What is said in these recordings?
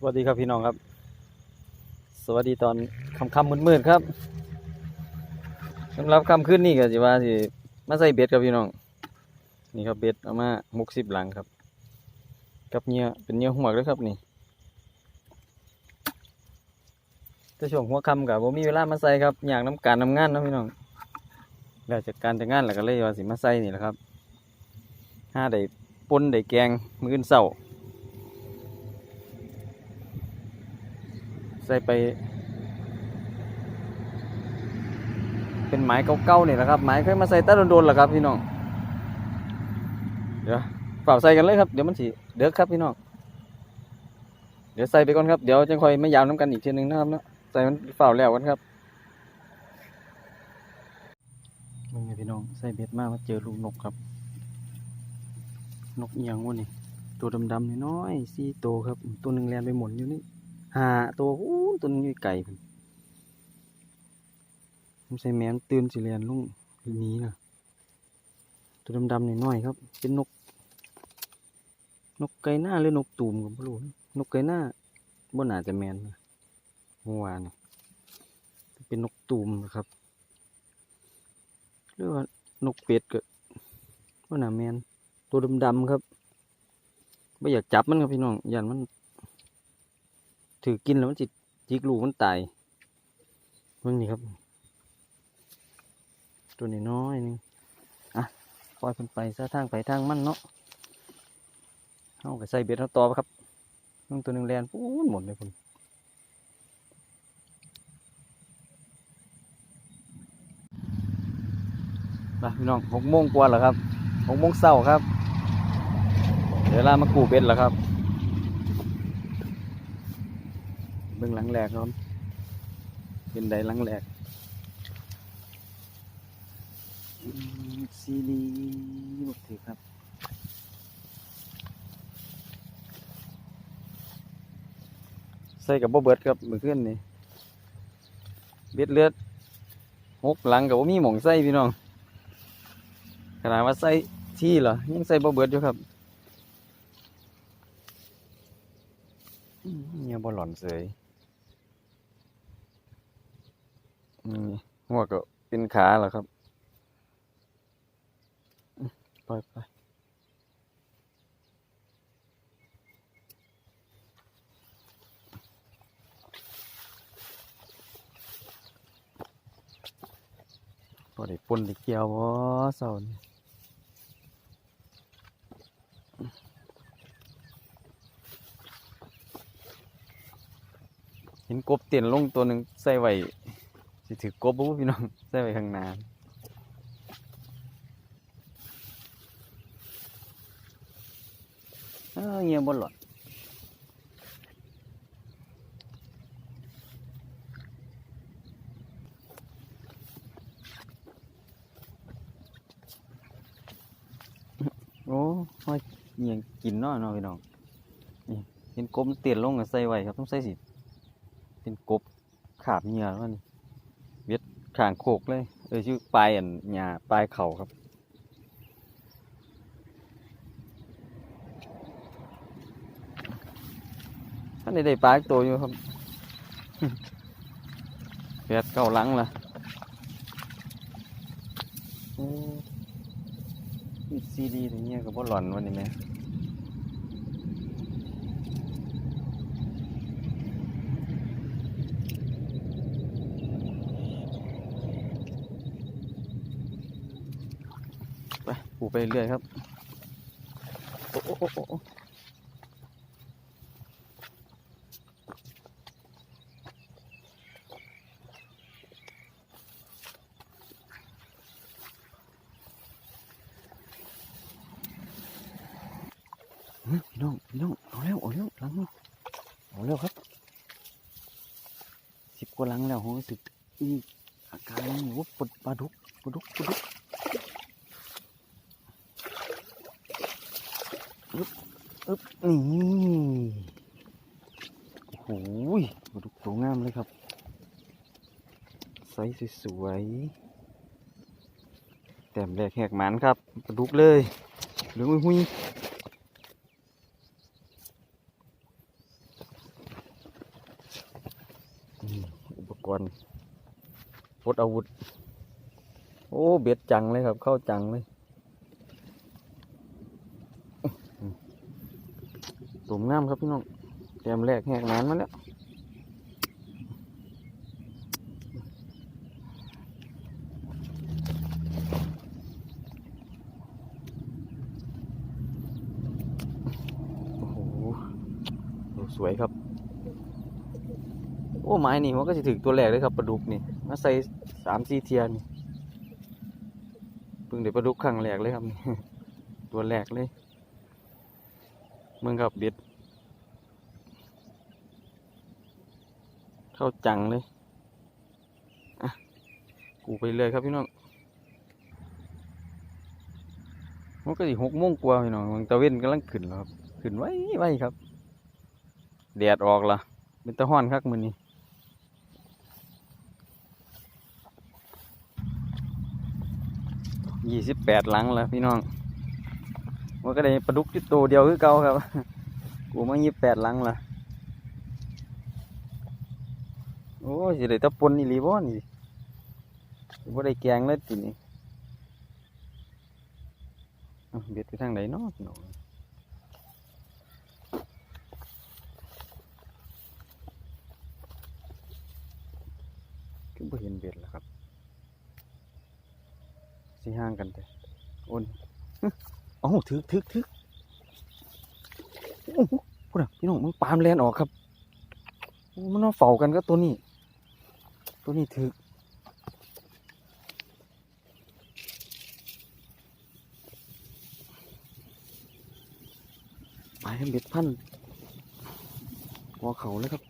สวัสดีครับพี่น้องครับ สวัสดีตอนค่ำๆมืดๆครับสำหรับค่ำคืนนี้ก็สิว่าสิมาใส่เบ็ดครับพี่น้อง นี่ครับเบ็ดเอามาหกสิบหลังครับ กับเหยื่อเป็นเหยื่อหัวเลยครับนี่แต่ช่วงหัวค่ำกับผมมีเวลามาใส่ครับอยากน้ำการน้ำงานนะพี่น้องแล้วจากการจากงานแล้วก็เลยว่าสิมาใส่นี่แหละครับห้าได้ปนได้แกงมื้ออนเช้า ใส่ไป เป็นไม้เก่าๆนี่แหละครับไม้เคยมาใส่ตะโดนๆแหละครับพี่น้อง เดี๋ยวเปล่าใส่กันเลยครับ เดี๋ยวมันสิเดือกครับพี่น้อง เดี๋ยวใส่ไปก่อนครับ เดี๋ยวจะค่อยไม่ยาวน้ำกันอีกทีหนึงนะครับเนาะใส่มันเปล่าแล้วกันครับมึงไงพี่น้องใส่เบ็ดมามาเจอลูกนกครับ นกเอียงวะนี่ตัวดำๆน้อยๆสี่ตัวครับ ตัวหนึ่งแลนไปหมุนอยู่นี่ หาตัวอู้ตัวนี้ไก่ผมใส่แมนตื่นสิเรียนลุงนี้นะตัวดำๆหน่อยๆครับ เป็นนก นกไก่หน้าหรือนกตูมก็ไม่รู้นะนกไก่หน้าบ่น่าจะแมนนะเมื่อวานนี่เป็นนกตูมนะครับหรือว่านกเป็ดก็บ่น่าแมนตัวดำๆครับไม่อยากจับมันครับพี่น้องยันมัน ถือกินแล้วมันจิตจิกลูกมันตายเบิ่งนี่ครับ ตัวนี้น้อยๆนึงอะปล่อยมันไปซะทางไปทางมันเนาะเอาไปใส่เบ็ดเอาต่อครับน้องตัวหนึ่งแลนปูนหมดเลยคุณไปพี่น้องหกโมงกว่าแล้วครับหกโมงเช้าครับ เดี๋ยวลามากูเบ็ดแล้วครับ เบื้องหลังแหลกครับเป็นไดหลังแหลกซีรีบกถือครับใส่กับบ่เบิดครับมือขึ้นนี่เบ็ดเลือดหกหลังกับบ่ามีหม่องใส่พี่น้องขนาดว่าใส่ที่เหรอยังใส่บ่เบิดอยู่ครับเนี่ยบ่หล่อนเสย อืม หัวก็เป็นขาเหรอครับอืมปล่อยไปพอได้ปนได้เกี่ยวบ่เสานี่เห็นกบเตียนลงตัวหนึ่งใส่ไว้ สิถือกบบุพี่น้องใส่ไว้ข้างหน้าเออเงียบบ่หลอดโอ้ยเงียงกินนาะเนาะพี่น้องนี่เห็นกบเตียนลงก็ใส่ไว้ครับต้องใส่สิ เป็นกบขาบเหงื่อแล้วนี่ ขางโคกเลย เออชื่อปลายอันหญ้าปลายเขาครับ ท่านได้ได้ปลาตัวอยู่ครับแปดเก้าหลังล่ะอ้มีซีดีอย่างเงี้ยก็บ่หลอนวันนี้แม่ไปปู ไปเรื่อยครับโอ้โอ้โอ้พี่น้องพี่น้องเอาแล้วเอาแล้วหลังเอาแล้วครับสิบกว่าหลังแล้วโหรู้สึกอีอาการนี่โอ้ปวดปลาดุกปลาดุกปลาดุก อึ๊บนี่โอ้หปลาดุกสวยงามเลยครับไซส์สวยๆแต้มแรกแหกหมันครับปลาดุกเลยหลืองหุ้ยอุปกรณ์ปลดอาวุธ โอ้ เบ็ดจังเลยครับ เข้าจังเลย มงามครับพี่น้องแต้มแรกแหกนานมาแล้วโอ้โหสวยครับ โอ้ไม้นี่มันก็จะถึงตัวแรกเลยครับปลาดุกนี่มาใส่สามสี่เทียนเพิ่งเดี๋ยวปลาดุกครั้งแรกเลยครับ ตัวแรกเลย มึงครับเบ็ด เข้าจังเลย อะ กูไปเลยครับพี่น้องมันก็สิหกโมงกว่าพี่น้องมันตะเว้นกำลังขึ้นแล้วครับ ขึ้นไว้ไว้ครับ แดดออกละเป็นตะห้อนคักมือนี้ยี่สิบแปดหลังแล้วพี่น้องมันก็ได้ปลาดุกที่ตัวเดียวคือเก่าครับ กูมายี่สิบแปดหลังละโอ้ ยสิได้ตะปนอีหลีบ่นี่สิบ่ได้แกงเลยทีนี้เบ็ดไปทางไหนเนาะพี่น้อบ่เห็นเบ็ดแล้วครับสิห่างกันแต่โอนฮึเอ้าถึกถึกถึกโอ้โหพูดอะพี่น้องมึงปามแลนออกครับมันนอนเฝ้ากันก็ตัวนี้ ตัวนี้ถึกไปเบ็ดพันหัวเขาเลยครับ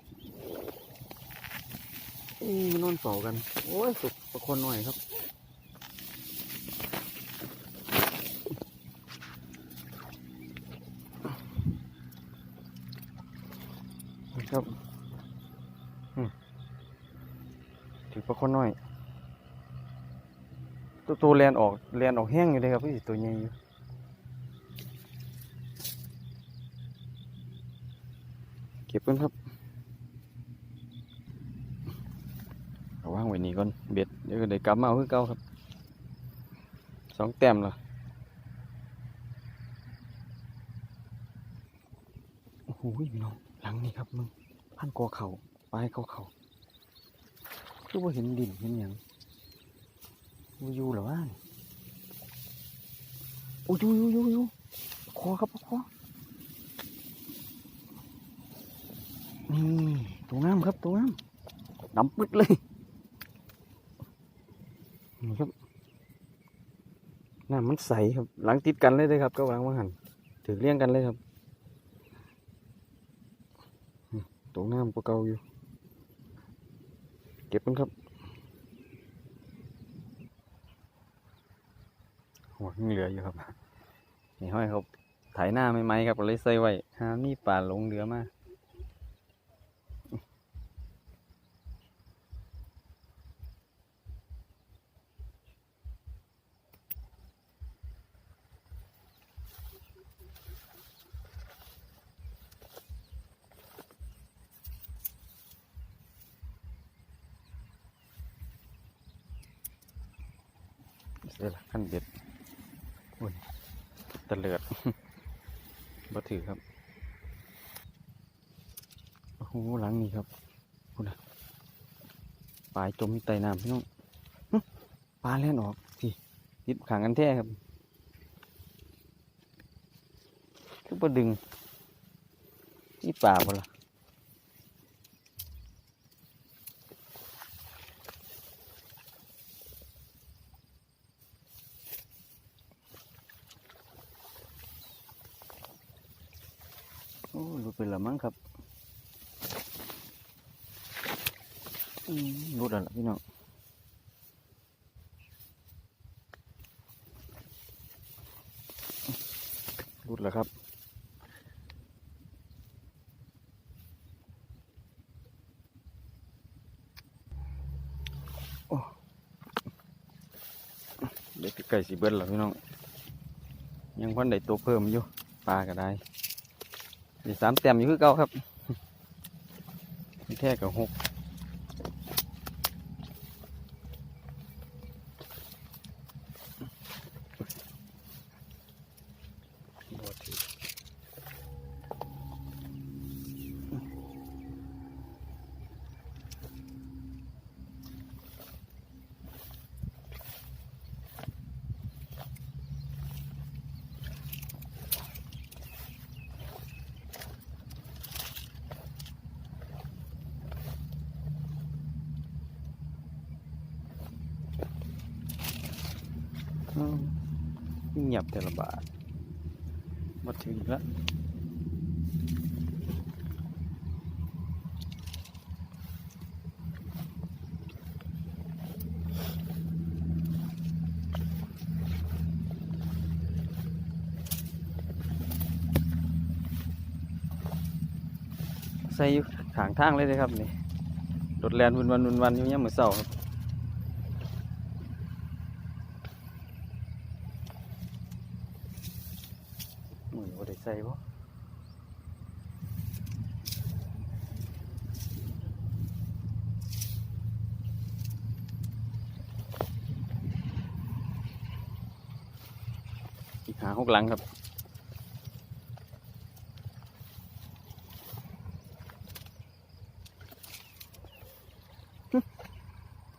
อืมมันนอนเฝ้ากัน โอ้ย สุกประคนหน่อยครับ นี่ครับอืมถือประคนหน่อย ตัวตัวแลนออกแลนออกแห้งอยู่เลยครับพี่ตัวใหญ่อยู่เก็บกันครับเอาว่างไว้นี่ก่อนเบ็ดเดี๋ยวก็ได้กลับมาเอาคือเก่าครับสองแต้มละโอ้โหพี่น้องหลังนี่ครับมึงพันกอเขาปลายเขาเขาคือว่าเห็นดินเห็นหยังว่า อยู่เหรอวะโอ้ยอยู่อยู่อยู่อยู่คอครับคอนี่ตัวงามครับตัวงามดำปึ๊ดเลยนี่ครับน้ำมันใสครับ หลังติดกันเลยเลยครับ ก็วางว่าหันถือเลี้ยงกันเลยครับตรงน้ำก็เก่าอยู่ เก็บมันครับ หัวยังเหลืออยู่ครับนี่ห้อยครับถ่ายหน้าไม่ไหมครับก็เลยใส่ไว้หามีป่าหลงเหลือมาเสียละขั้นเบ็ด อ้ยตะเลิดบ่ถือครับ โอ้โหหลังนี้ครับคุณนะปลายจมใต้น้ำพี่น้องปลาเล่นออกพี่ติดขังกันแท้ครับคือบ่ดึงนี่ปลาบ่ล่ะโอ้หลุด ไปและมั้งครับอืมหลุดแล้วพี่น้องหลุดแล้วครับโอ้เด็กไก่สีเบิ้ลแล้วพี่น้อง ยังพันได้ตัวเพิ่มอยู่ปลาก็ได้ สามเต็มอยู่คือเก่าครับแค่กับหก เงียบแต่ละบาทมาถึงแล้วใส่อยู่ขางทางเลยเลยครับนี่รถแลนวันวันวันวันอยู่เนี่ยามมือนเสาครับมือบ่ได้ใส่บ่อีก หาหกหลังครับ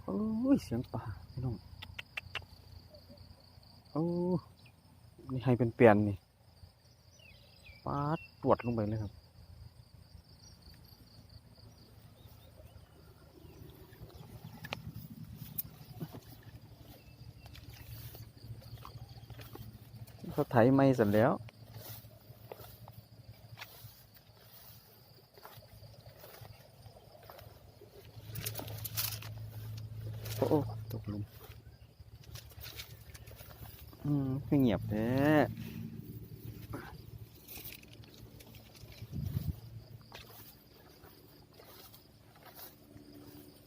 โอ้ยเสียงป่าพี่น้องโอ้นี่ให้เป็นเปลี่ยนนี่ปาดปวดลงไปเลยครับ เขาไถไม่เสร็จแล้วโอ้โอตกหลุมอืมไม่เงียบแท้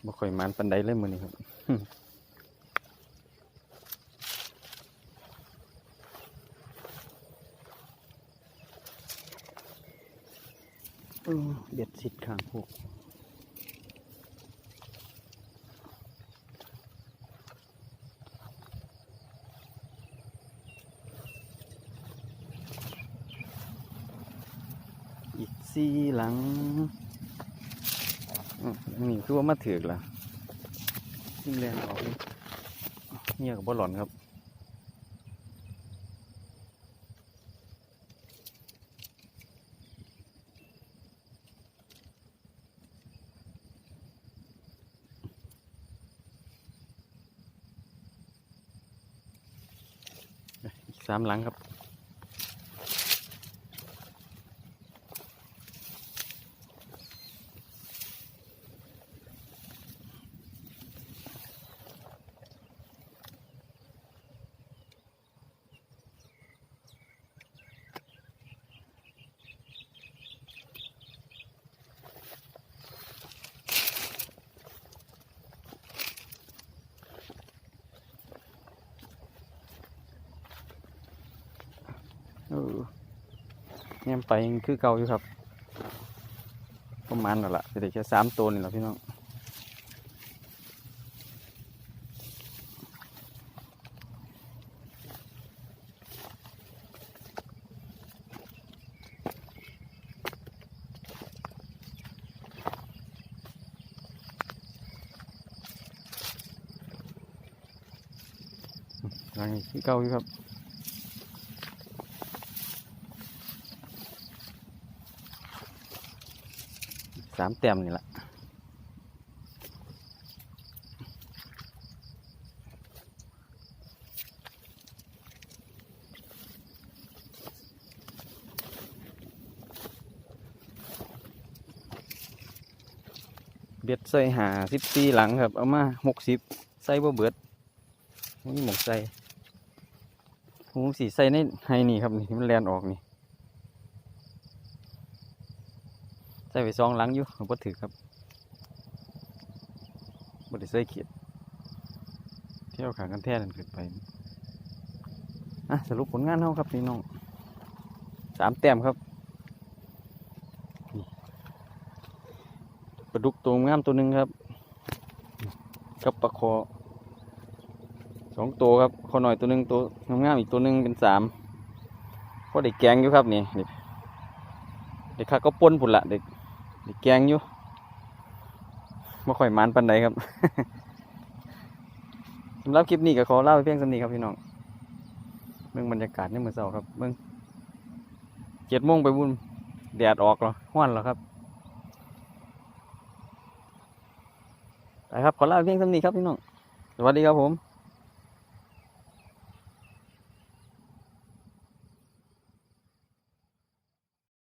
บ่ค่อยมันปันใดเลยมือนี้ครับ เบ็ดสิดข้างพวกอีกสี่หลังนี่คือว่ามาถือกล่ะยิ่งแรงออกเลยเงียกับบอลลอนครับ อีก สามหลังครับ เออ แง้มไปยังคือเก่าอยู่ครับ ประมาณนั่นแหละจะได้แค่สามตัวนี่แหละพี่น้องยังคือเก่าอยู่ครับ สามแต้มนี่แหละเบ็ดใส่หาสิบสี่หลังครับ เอามาหกสิบใส่บ่เบิดนี่หมกใส่ผมสีใส่ในไฮนี่ครับนี่ที่มันแลนออกนี่ ใส่ไปซองหลังอยู่บ่ถือครับบ่ได้ใส่เขียดเที่ยวขางกันแท้นั่นเกิดไปอะสรุปผลงานเฮาครับพี่น้องสามแต้มครับปลาดุกตัวงามตัวหนึ่งครับ กับปลาคอสองตัวครับคอหน่อยตัวหนึ่งตัวงามๆอีกตัวหนึ่งเป็นสามพอได้แกงอยู่ครับนี่เด็กข้าก็ปนผุนละเด็ก เด็กแกงอยู่ไม่ค่อยมันปันใดครับสำหรับคลิปนี้ก็ขอเล่าไปเพียงสำนีครับพี่น้องเมืองบรรยากาศในเมื่อเช้าครับเมืองเจ็ดโมงไปบุญแดดออกแล้วห้อนแล้วครับไปครับขอเล่าไปเพียงสำนีครับพี่น้องสวัสดีครับผม